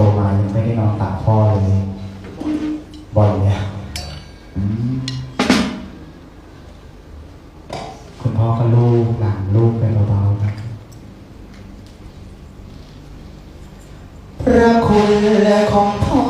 โตมายังไม่ได้นอนตักพ่อเลยบ่อยแล้วคุณพ่อก็ลูกหลานลูกไปเบาๆนะพระคุณของพ่อ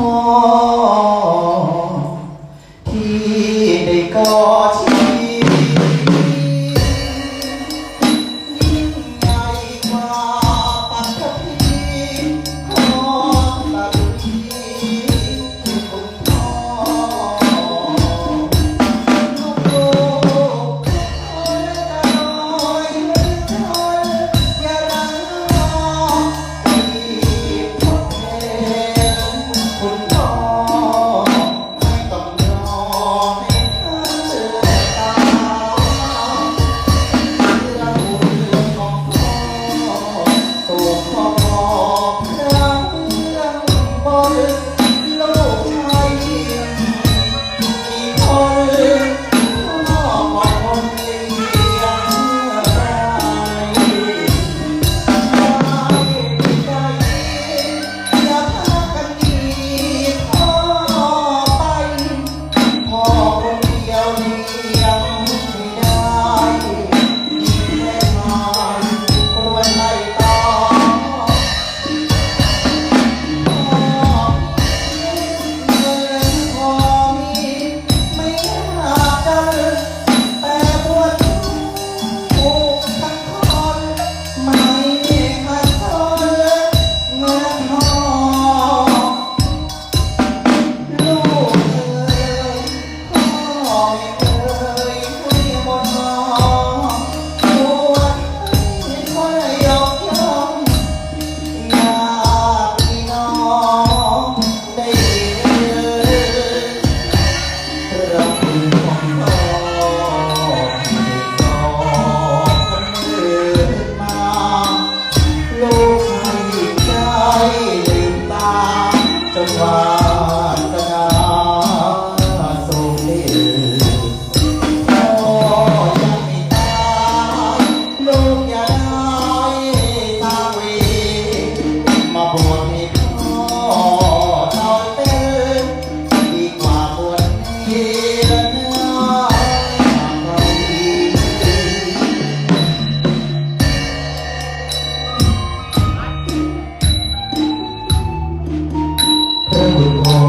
คุณพ่อ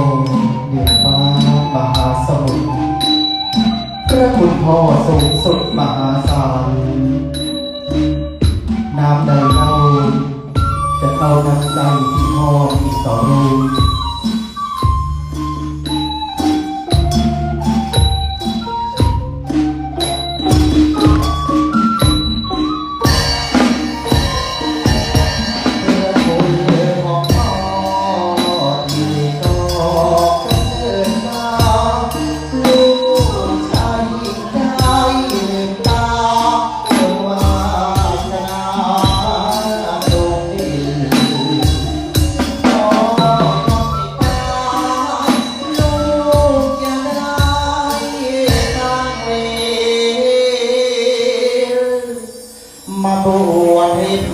เหนือฟ้ามหาสมุทรพระคุณพ่อสูงสุดมหาศาลน้ำใดเล่าจะเข้าน้ำใจที่พ่อมีต่อลูก tu anh